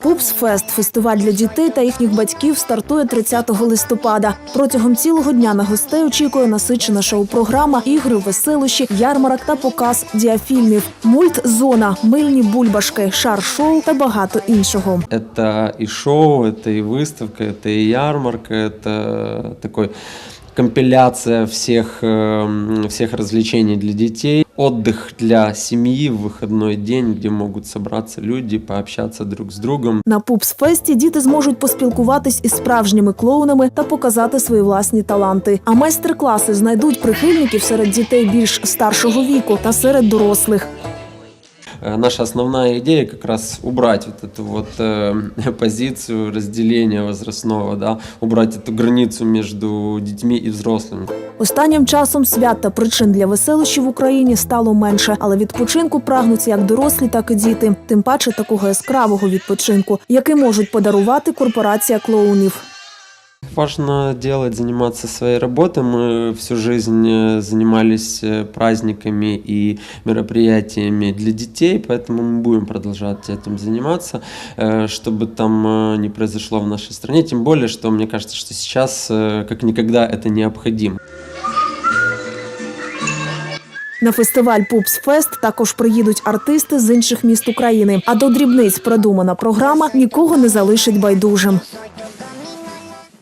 Пупсфест фестиваль для дітей та їхніх батьків стартує 30 листопада. Протягом цілого дня на гостей очікує насичена шоу-програма, ігри, веселощі, ярмарок та показ діафільмів, мультзона, мильні бульбашки, шар-шоу та багато іншого. Это и шоу, это и выставка, это и ярмарка, это такой компиляция всех, эм, всех развлечений для детей, отдых для семьи в выходной день, где могут собраться люди, пообщаться друг с другом. На Пупсфесті діти зможуть поспілкуватись із справжніми клоунами та показати свої власні таланти. А майстер-класи знайдуть прихильників серед дітей більш старшого віку та серед дорослих. Э, Наша основная идея как раз убрать вот эту вот э, позицию разделения возрастного, да, убрать эту границу между детьми и взрослыми. Останнім часом свят та причин для веселощів в Україні стало менше, але відпочинку прагнуть як дорослі, так і діти. Тим паче такого яскравого відпочинку, який можуть подарувати корпорація клоунів. Важно делать, заниматься своей работой. Мы всю жизнь э, занимались э, праздниками и мероприятиями для детей, поэтому мы будем продолжать этим заниматься, э, чтобы там э, не произошло в нашей стране. Тем более, что мне кажется, что сейчас э, как никогда это необходимо. На фестиваль Пупсфест також приїдуть артисти з інших міст України. А до дрібниць продумана програма нікого не залишить байдужим.